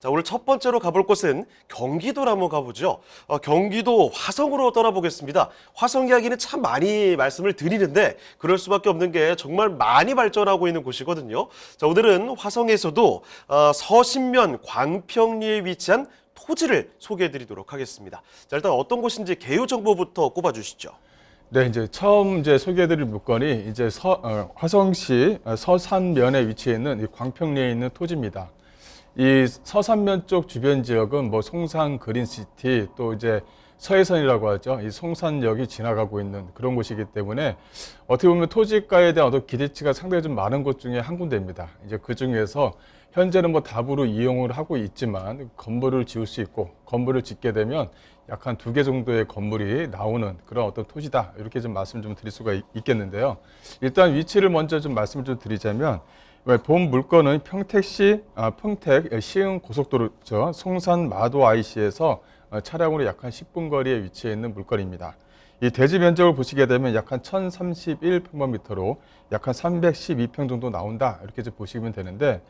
자, 오늘 첫 번째로 가볼 곳은 경기도로 한번 가보죠. 어, 경기도 화성으로 떠나보겠습니다. 화성 이야기는 참 많이 말씀을 드리는데 그럴 수밖에 없는 게 정말 많이 발전하고 있는 곳이거든요. 자, 오늘은 화성에서도 어, 서신면 광평리에 위치한 토지를 소개해 드리도록 하겠습니다. 자, 일단 어떤 곳인지 개요 정보부터 꼽아 주시죠. 네, 이제 처음 이제 소개해드릴 물건이 이제 서, 어, 화성시 어, 서산면에 위치해 있는 이 광평리에 있는 토지입니다. 이 서산면 쪽 주변 지역은 뭐 송산 그린시티 또 이제 서해선이라고 하죠. 이 송산역이 지나가고 있는 그런 곳이기 때문에 어떻게 보면 토지가에 대한 어떤 기대치가 상당히 좀 많은 곳 중에 한 군데입니다. 이제 그 중에서 현재는 뭐 답으로 이용을 하고 있지만 건물을 지을 수 있고 건물을 짓게 되면 약 한 두 개 정도의 건물이 나오는 그런 어떤 토지다 이렇게 좀 말씀 좀 드릴 수가 있- 있겠는데요. 일단 위치를 먼저 좀 말씀을 좀 드리자면 본 물건은 평택시 아, 평택 시흥 고속도로죠 송산 마도 IC에서 어, 차량으로 약 한 10분 거리에 위치해 있는 물건입니다. 이 대지 면적을 보시게 되면 약 한 1031평방미터로 약 한 312평 정도 나온다 이렇게 좀 보시면 되는데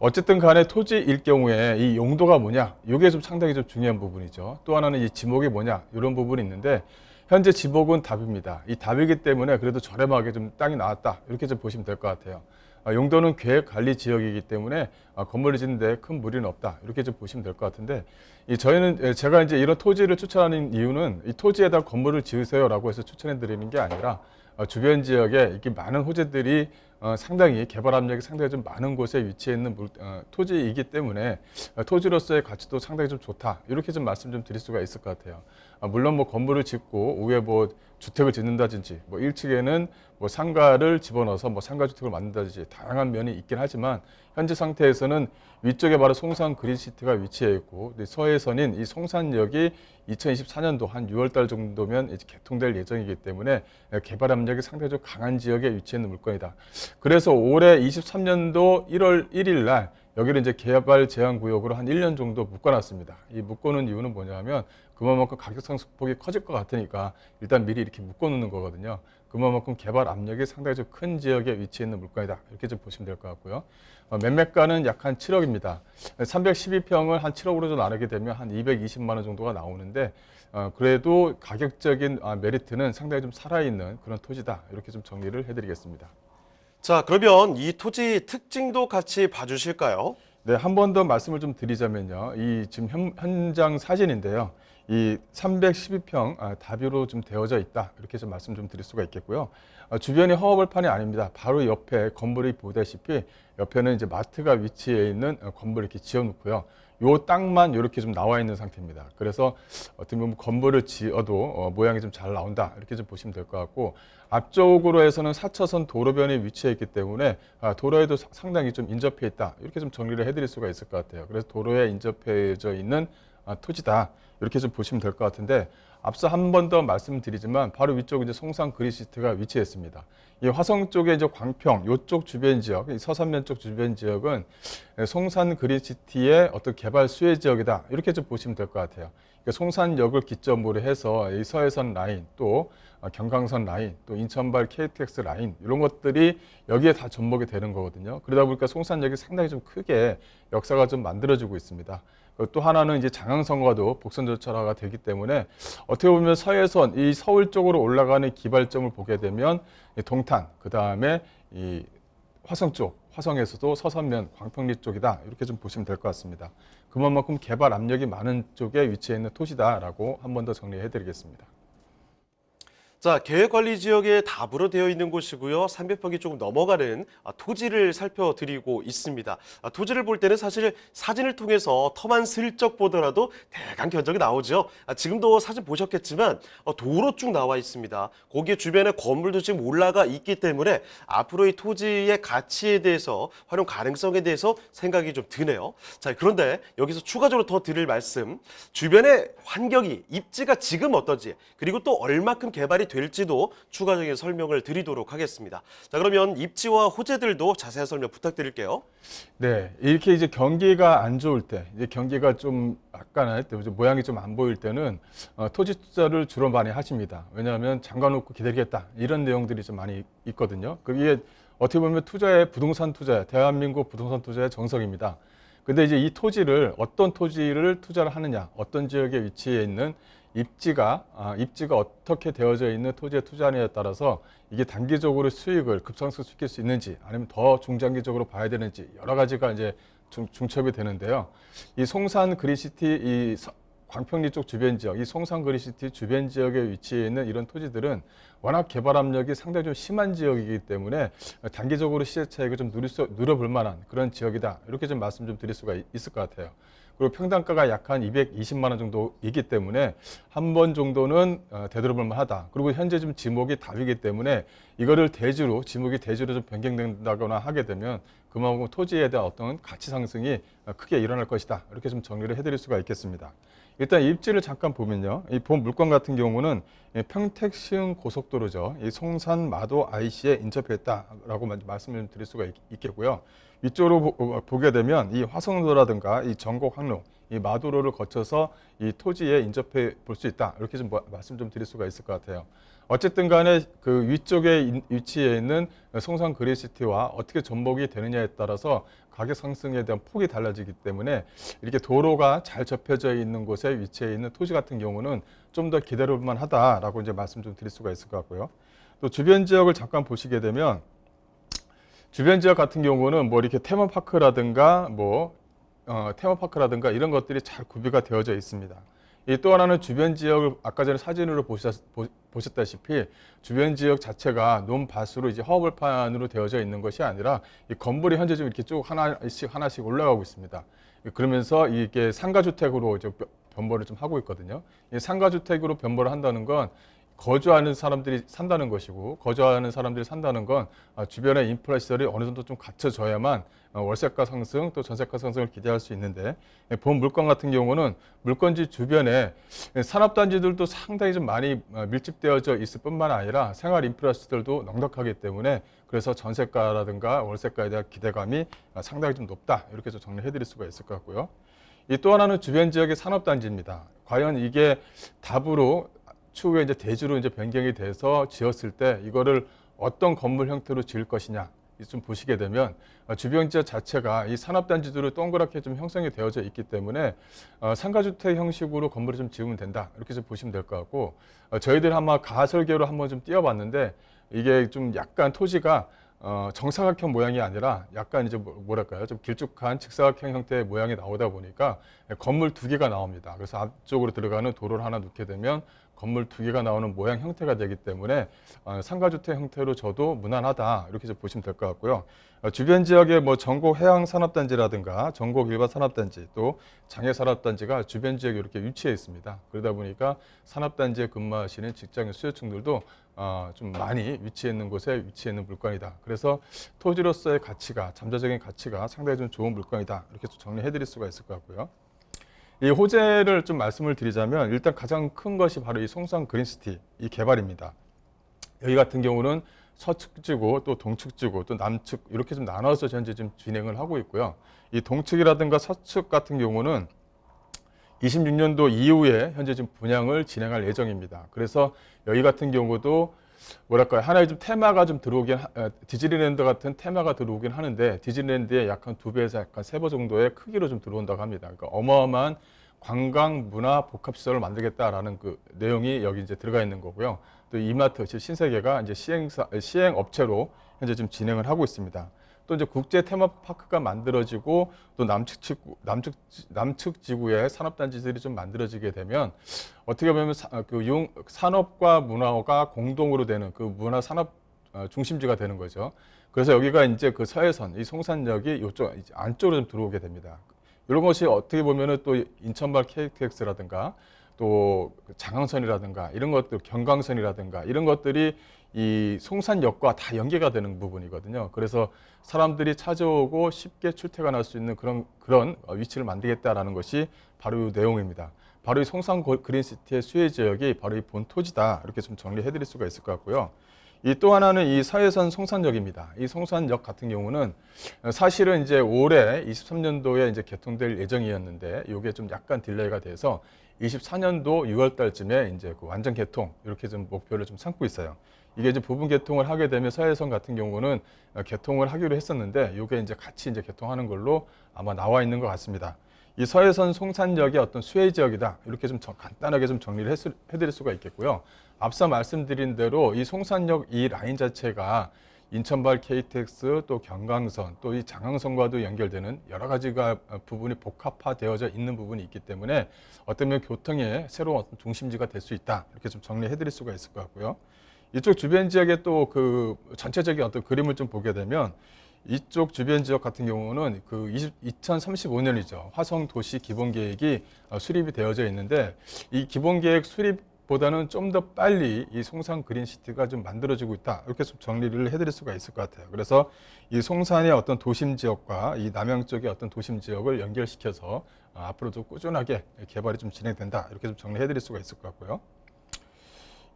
어쨌든 간에 토지일 경우에 이 용도가 뭐냐 이게 좀 상당히 좀 중요한 부분이죠. 또 하나는 이 지목이 뭐냐 이런 부분이 있는데 현재 지목은 답입니다. 이 답이기 때문에 그래도 저렴하게 좀 땅이 나왔다 이렇게 좀 보시면 될 것 같아요. 아, 용도는 계획 관리 지역이기 때문에 아, 건물을 짓는데 큰 무리는 없다 이렇게 좀 보시면 될 것 같은데 이 저희는 예, 제가 이제 이런 토지를 추천하는 이유는 이 토지에다 건물을 지으세요라고 해서 추천해 드리는 게 아니라 어, 주변 지역에 이렇게 많은 호재들이 어, 상당히 개발 압력이 상당히 좀 많은 곳에 위치해 있는 물- 어, 토지이기 때문에 어, 토지로서의 가치도 상당히 좀 좋다 이렇게 좀 말씀 좀 드릴 수가 있을 것 같아요. 아, 물론 뭐 건물을 짓고 위에 뭐 주택을 짓는다든지 뭐 1층에는 뭐 상가를 집어넣어서 뭐 상가 주택을 만든다든지 다양한 면이 있긴 하지만 현재 상태에서는 위쪽에 바로 송산 그린시티가 위치해 있고 이 서해선인 이 송산역이 2024년도 한 6월달 정도면 이제 개통될 예정이기 때문에 개발 압력이 좀 강한 지역에 위치해 있는 물건이다. 그래서 올해 23년도 1월 1일 날 여기를 이제 개발 제한 구역으로 한 1년 정도 묶어놨습니다. 이 묶어놓은 이유는 뭐냐면 그만큼 가격 상승폭이 커질 것 같으니까 일단 미리 이렇게 묶어놓는 거거든요. 그만큼 개발 압력이 상당히 좀 큰 지역에 위치해 있는 물건이다. 이렇게 좀 보시면 될 것 같고요. 어, 매매가는 약 한 7억입니다. 312평을 한 7억으로 좀 나누게 되면 한 220만 원 정도가 나오는데 어, 그래도 가격적인 아, 메리트는 상당히 좀 살아있는 그런 토지다. 이렇게 좀 정리를 해드리겠습니다. 자, 그러면 이 토지 특징도 같이 봐주실까요? 네, 한 번 더 말씀을 좀 드리자면요. 이 지금 현, 현장 사진인데요. 이 312평 아, 다뷰로 좀 되어져 있다. 이렇게 좀 말씀 좀 드릴 수가 있겠고요. 아, 주변이 허허벌판이 아닙니다. 바로 옆에 건물이 보다시피 옆에는 이제 마트가 위치해 있는 어, 건물을 이렇게 지어 놓고요. 요 땅만 이렇게 좀 나와 있는 상태입니다. 그래서 어떻게 보면 건물을 지어도 어, 모양이 좀 잘 나온다. 이렇게 좀 보시면 될 것 같고 앞쪽으로 해서는 4차선 도로변에 위치해 있기 때문에 아, 도로에도 사- 상당히 좀 인접해 있다. 이렇게 좀 정리를 해드릴 수가 있을 것 같아요. 그래서 도로에 인접해져 있는 아, 토지다. 이렇게 좀 보시면 될 것 같은데 앞서 한 번 더 말씀드리지만 바로 위쪽 이제 송산 그리시트가 위치했습니다. 이 화성 쪽에 이제 광평 요쪽 주변 지역, 이 서산면 쪽 주변 지역은 송산 그린시티의 어떤 개발 수혜 지역이다. 이렇게 좀 보시면 될 것 같아요. 그러니까 송산역을 기점으로 해서 이 서해선 라인 또 어, 경강선 라인 또 인천발 KTX 라인 이런 것들이 여기에 다 접목이 되는 거거든요. 그러다 보니까 송산역이 상당히 좀 크게 역사가 좀 만들어지고 있습니다. 또 하나는 이제 장항선과도 복선 조철화가 되기 때문에 어떻게 보면 서해선 이 서울 쪽으로 올라가는 기발점을 보게 되면 이 동탄 그 다음에 이 화성 쪽 화성에서도 서산면 광평리 쪽이다 이렇게 좀 보시면 될 것 같습니다. 그만큼 개발 압력이 많은 쪽에 위치해 있는 토지다라고 한 번 더 정리해 드리겠습니다. 자, 계획관리 지역에 답으로 되어 있는 곳이고요. 300평이 조금 넘어가는 아, 토지를 살펴드리고 있습니다. 아, 토지를 볼 때는 사실 사진을 통해서 터만 슬쩍 보더라도 대강 견적이 나오죠. 아, 지금도 사진 보셨겠지만 어, 도로 쭉 나와 있습니다. 거기에 주변에 건물도 지금 올라가 있기 때문에 앞으로 이 토지의 가치에 대해서 활용 가능성에 대해서 생각이 좀 드네요. 자, 그런데 여기서 추가적으로 더 드릴 말씀. 주변의 환경이 입지가 지금 어떤지 그리고 또 얼마큼 개발이 될지도 추가적인 설명을 드리도록 하겠습니다. 자, 그러면 입지와 호재들도 자세한 설명 부탁드릴게요. 네, 이렇게 이제 경기가 안 좋을 때, 이제 경기가 좀 약간할 때, 모양이 좀 안 보일 때는 어, 토지 투자를 주로 많이 하십니다. 왜냐하면 잠가놓고 기다리겠다 이런 내용들이 좀 많이 있거든요. 그게 어떻게 보면 투자의 부동산 투자, 대한민국 부동산 투자의 정석입니다. 근데 이제 이 토지를 어떤 토지를 투자를 하느냐, 어떤 지역에 위치해 있는 입지가 아, 입지가 어떻게 되어져 있는 토지에 투자하느냐에 따라서 이게 단기적으로 수익을 급상승시킬 수 있는지 아니면 더 중장기적으로 봐야 되는지 여러 가지가 이제 중, 중첩이 되는데요. 이 송산 그리시티 이 서- 광평리 쪽 주변 지역, 이 송산 그리시티 주변 지역에 위치해 있는 이런 토지들은 워낙 개발 압력이 상당히 좀 심한 지역이기 때문에 단기적으로 시세 차익을 좀 누릴 수, 누려볼 만한 그런 지역이다. 이렇게 좀 말씀 좀 드릴 수가 있- 있을 것 같아요. 그리고 평당가가 약 한 220만 원 정도이기 때문에 한 번 정도는 어, 되돌아볼 만하다. 그리고 현재 좀 지목이 답이기 때문에 이거를 대지로 지목이 대지로 좀 변경된다거나 하게 되면 그만큼 토지에 대한 어떤 가치 상승이 어, 크게 일어날 것이다. 이렇게 좀 정리를 해드릴 수가 있겠습니다. 일단 입지를 잠깐 보면요. 이 본 물건 같은 경우는 이 평택시흥 고속도로죠. 이 송산 마도 IC에 인접했다라고 말씀을 드릴 수가 있, 겠고요 위쪽으로 보, 보게 되면 이 화성도라든가 이 전곡 항로, 이 마도로를 거쳐서 이 토지에 인접해 볼 수 있다. 이렇게 좀 뭐- 말씀 좀 드릴 수가 있을 것 같아요. 어쨌든 간에 그 위쪽에 인- 위치해 있는 송산 그레이시티와 어떻게 전복이 되느냐에 따라서 가격 상승에 대한 폭이 달라지기 때문에 이렇게 도로가 잘 접혀져 있는 곳에 위치해 있는 토지 같은 경우는 좀 더 기다려볼 만하다라고 이제 말씀 좀 드릴 수가 있을 것 같고요. 또 주변 지역을 잠깐 보시게 되면 주변 지역 같은 경우는 뭐 이렇게 테마파크라든가 뭐 어, 테마파크라든가 이런 것들이 잘 구비가 되어져 있습니다. 이 또 하나는 주변 지역을 아까 전에 사진으로 보셨, 보, 보셨다시피 주변 지역 자체가 논밭으로 이제 허벌판으로 되어져 있는 것이 아니라 이 건물이 현재 좀 이렇게 쭉 하나씩 하나씩 올라가고 있습니다. 그러면서 이게 상가주택으로 변모를 좀 하고 있거든요. 이 상가주택으로 변모를 한다는 건 거주하는 사람들이 산다는 것이고 거주하는 사람들이 산다는 건 아, 주변의 인프라 시설이 어느 정도 좀 갖춰져야만 어, 월세가 상승 또 전세가 상승을 기대할 수 있는데 예, 본 물건 같은 경우는 물건지 주변에 예, 산업단지들도 상당히 좀 많이 어, 밀집되어져 있을 뿐만 아니라 생활 인프라 시설도 넉넉하기 때문에 그래서 전세가라든가 월세가에 대한 기대감이 어, 상당히 좀 높다 이렇게 좀 정리해 드릴 수가 있을 것 같고요. 이 또 하나는 주변 지역의 산업단지입니다. 과연 이게 답으로 추후에 이제 대지로 이제 변경이 돼서 지었을 때 이거를 어떤 건물 형태로 지을 것이냐 이좀 보시게 되면 어, 주변 지역 자체가 이 산업단지들로 동그랗게 좀 형성이 되어져 있기 때문에 어, 상가주택 형식으로 건물을 좀 지으면 된다 이렇게 좀 보시면 될 것 같고 어, 저희들 아마 가설계로 한번 좀 띄워봤는데 이게 좀 약간 토지가 어, 정사각형 모양이 아니라 약간 이제 뭐- 뭐랄까요 좀 길쭉한 직사각형 형태의 모양이 나오다 보니까 건물 두 개가 나옵니다. 그래서 앞쪽으로 들어가는 도로를 하나 놓게 되면 건물 두 개가 나오는 모양 형태가 되기 때문에 어, 상가주택 형태로 저도 무난하다 이렇게 좀 보시면 될 것 같고요. 어, 주변 지역에 뭐 전국 해양 산업단지라든가 전국 일반 산업단지 또 장애 산업단지가 주변 지역에 이렇게 위치해 있습니다. 그러다 보니까 산업단지에 근무하시는 직장인 수요층들도 어, 좀 많이 위치해 있는 곳에 위치해 있는 물건이다. 그래서 토지로서의 가치가 잠재적인 가치가 상당히 좀 좋은 물건이다. 이렇게 좀 정리해 드릴 수가 있을 것 같고요. 이 호재를 좀 말씀을 드리자면 일단 가장 큰 것이 바로 이 송산 그린시티 이 개발입니다. 여기 같은 경우는 서측지구 또 동측지구 또 남측 이렇게 좀 나눠서 현재 좀 진행을 하고 있고요. 이 동측이라든가 서측 같은 경우는 26년도 이후에 현재 지금 분양을 진행할 예정입니다. 그래서 여기 같은 경우도 뭐랄까요 하나의 좀 테마가 좀 들어오긴 디즈니랜드 같은 테마가 들어오긴 하는데 디즈니랜드의 약한두 배에서 약간 세 배 정도의 크기로 좀 들어온다고 합니다. 그러니까 어마어마한 관광 문화 복합 시설을 만들겠다라는 그 내용이 여기 이제 들어가 있는 거고요. 또 이마트 즉 신세계가 이제 시행사 시행 업체로 현재 지금 진행을 하고 있습니다. 또 이제 국제 테마파크가 만들어지고 또 남측 지구, 남측 지- 남측 지구에 산업단지들이 좀 만들어지게 되면 어떻게 보면 사, 그 융, 산업과 문화가 공동으로 되는 그 문화 산업 어, 중심지가 되는 거죠. 그래서 여기가 이제 그 서해선 이 송산역이 이쪽 안쪽으로 좀 들어오게 됩니다. 이런 것이 어떻게 보면은 또 인천발 KTX라든가 또그 장항선이라든가 이런 것들 경강선이라든가 이런 것들이 이 송산역과 다 연계가 되는 부분이거든요. 그래서 사람들이 찾아오고 쉽게 출퇴근할 수 있는 그런 그런 어, 위치를 만들겠다라는 것이 바로 이 내용입니다. 바로 이 송산 고- 그린시티의 수혜 지역이 바로 이 본 토지다 이렇게 좀 정리해 드릴 수가 있을 것 같고요. 이 또 하나는 이 서해선 송산역입니다. 이 송산역 같은 경우는 사실은 이제 올해 23년도에 이제 개통될 예정이었는데 이게 좀 약간 딜레이가 돼서 24년도 6월 달쯤에 이제 그 완전 개통 이렇게 좀 목표를 좀 삼고 있어요. 이게 이제 부분 개통을 하게 되면 서해선 같은 경우는 어, 개통을 하기로 했었는데 이게 이제 같이 이제 개통하는 걸로 아마 나와 있는 것 같습니다. 이 서해선 송산역의 어떤 수혜 지역이다 이렇게 좀 정- 간단하게 좀 정리를 했, 해드릴 수가 있겠고요. 앞서 말씀드린 대로 이 송산역 이 라인 자체가 인천발 KTX 또 경강선 또 이 장항선과도 연결되는 여러 가지가 어, 부분이 복합화되어져 있는 부분이 있기 때문에 어쩌면 교통의 새로운 어떤 중심지가 될 수 있다 이렇게 좀 정리해드릴 수가 있을 것 같고요. 이쪽 주변 지역의 또 그 전체적인 어떤 그림을 좀 보게 되면 이쪽 주변 지역 같은 경우는 그 2035년이죠. 화성 도시 기본 계획이 어, 수립이 되어져 있는데 이 기본 계획 수립보다는 좀 더 빨리 이 송산 그린 시티가 좀 만들어지고 있다. 이렇게 좀 정리를 해드릴 수가 있을 것 같아요. 그래서 이 송산의 어떤 도심 지역과 이 남양 쪽의 어떤 도심 지역을 연결시켜서 어, 앞으로도 꾸준하게 개발이 좀 진행된다. 이렇게 좀 정리해드릴 수가 있을 것 같고요.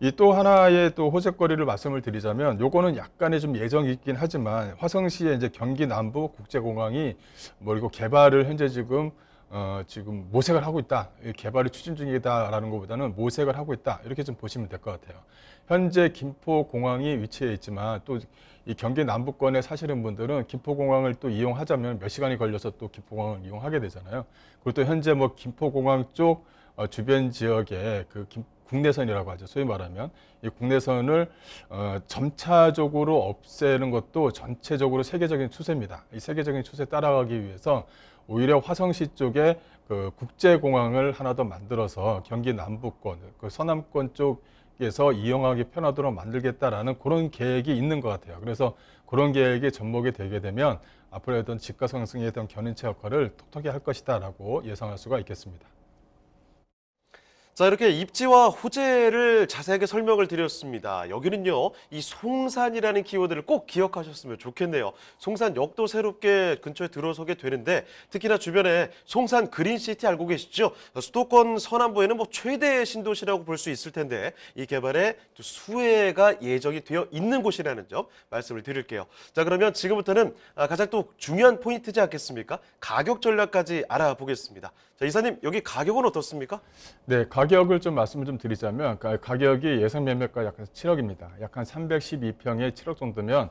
이 또 하나의 또 호재거리를 말씀을 드리자면 요거는 약간의 좀 예정이 있긴 하지만 화성시의 이제 경기 남부 국제공항이 뭐 이거 개발을 현재 지금 어 지금 모색을 하고 있다. 이 개발이 추진 중이다라는 것보다는 모색을 하고 있다. 이렇게 좀 보시면 될 것 같아요. 현재 김포공항이 위치해 있지만 또 이 경기 남부권에 사시는 분들은 김포공항을 또 이용하자면 몇 시간이 걸려서 또 김포공항을 이용하게 되잖아요. 그리고 또 현재 뭐 김포공항 쪽 어, 주변 지역에 그 김- 국내선이라고 하죠. 소위 말하면 이 국내선을 어, 점차적으로 없애는 것도 전체적으로 세계적인 추세입니다. 이 세계적인 추세 에 따라가기 위해서 오히려 화성시 쪽에 그 국제공항을 하나 더 만들어서 경기 남부권, 그 서남권 쪽에서 이용하기 편하도록 만들겠다라는 그런 계획이 있는 것 같아요. 그래서 그런 계획이 접목이 되게 되면 앞으로 어떤 집가 상승에 대한 견인체 역할을 톡톡히 할 것이다라고 예상할 수가 있겠습니다. 자, 이렇게 입지와 호재를 자세하게 설명을 드렸습니다. 여기는요, 이 송산이라는 키워드를 꼭 기억하셨으면 좋겠네요. 송산역도 새롭게 근처에 들어서게 되는데, 특히나 주변에 송산 그린시티 알고 계시죠? 수도권 서남부에는 뭐 최대 신도시라고 볼 수 있을 텐데, 이 개발에 또 수혜가 예정이 되어 있는 곳이라는 점 말씀을 드릴게요. 자, 그러면 지금부터는 아, 가장 또 중요한 포인트지 않겠습니까? 가격 전략까지 알아보겠습니다. 자, 이사님, 여기 가격은 어떻습니까? 네, 가격 을 좀 말씀을 좀 드리자면 가- 가격이 예상 매매가 약 7억입니다. 약한 312평에 7억 정도면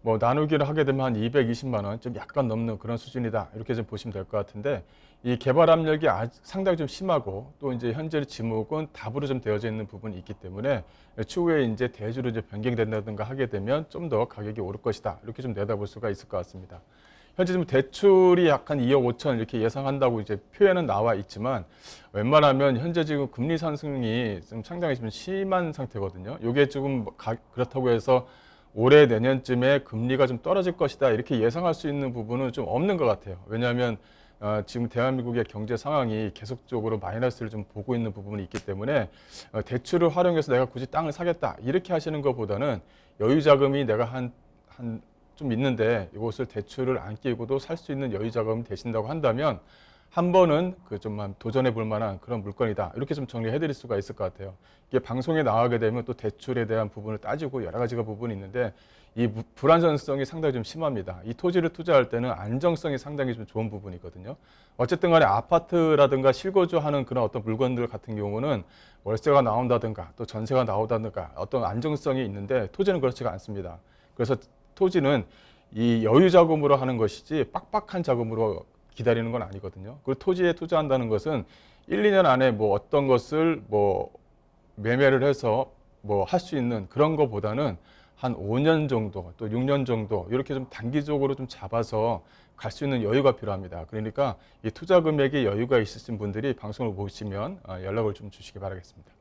뭐 나누기를 하게 되면 한 220만 원, 좀 약간 넘는 그런 수준이다. 이렇게 좀 보시면 될 것 같은데 이 개발 압력이 아직 상당히 좀 심하고 또 이제 현재 지목은 답으로 좀 되어져 있는 부분이 있기 때문에 추후에 이제 대주로 이제 변경된다든가 하게 되면 좀 더 가격이 오를 것이다. 이렇게 좀 내다볼 수가 있을 것 같습니다. 현재 지금 대출이 약 한 2억 5천 이렇게 예상한다고 이제 표현은 나와 있지만 웬만하면 현재 지금 금리 상승이 좀 상당히 좀 심한 상태거든요. 이게 지금 뭐 가- 그렇다고 해서 올해 내년쯤에 금리가 좀 떨어질 것이다 이렇게 예상할 수 있는 부분은 좀 없는 것 같아요. 왜냐하면 어, 지금 대한민국의 경제 상황이 계속적으로 마이너스를 좀 보고 있는 부분이 있기 때문에 어, 대출을 활용해서 내가 굳이 땅을 사겠다 이렇게 하시는 것보다는 여유 자금이 내가 한 한 좀 있는데 이것을 대출을 안 끼고도 살 수 있는 여유 자금이 되신다고 한다면 한 번은 그 좀만 도전해 볼 만한 그런 물건이다. 이렇게 좀 정리해 드릴 수가 있을 것 같아요. 이게 방송에 나가게 되면 또 대출에 대한 부분을 따지고 여러 가지가 부분이 있는데 이 무- 불안전성이 상당히 좀 심합니다. 이 토지를 투자할 때는 안정성이 상당히 좀 좋은 부분이거든요. 어쨌든 간에 아파트라든가 실거주하는 그런 어떤 물건들 같은 경우는 월세가 나온다든가 또 전세가 나오다든가 어떤 안정성이 있는데 토지는 그렇지가 않습니다. 그래서 토지는 이 여유 자금으로 하는 것이지 빡빡한 자금으로 기다리는 건 아니거든요. 그리고 토지에 투자한다는 것은 1, 2년 안에 뭐 어떤 것을 뭐 매매를 해서 뭐 할 수 있는 그런 것보다는 한 5년 정도 또 6년 정도 이렇게 좀 단기적으로 좀 잡아서 갈 수 있는 여유가 필요합니다. 그러니까 이 투자 금액에 여유가 있으신 분들이 방송을 보시면 어, 연락을 좀 주시기 바라겠습니다.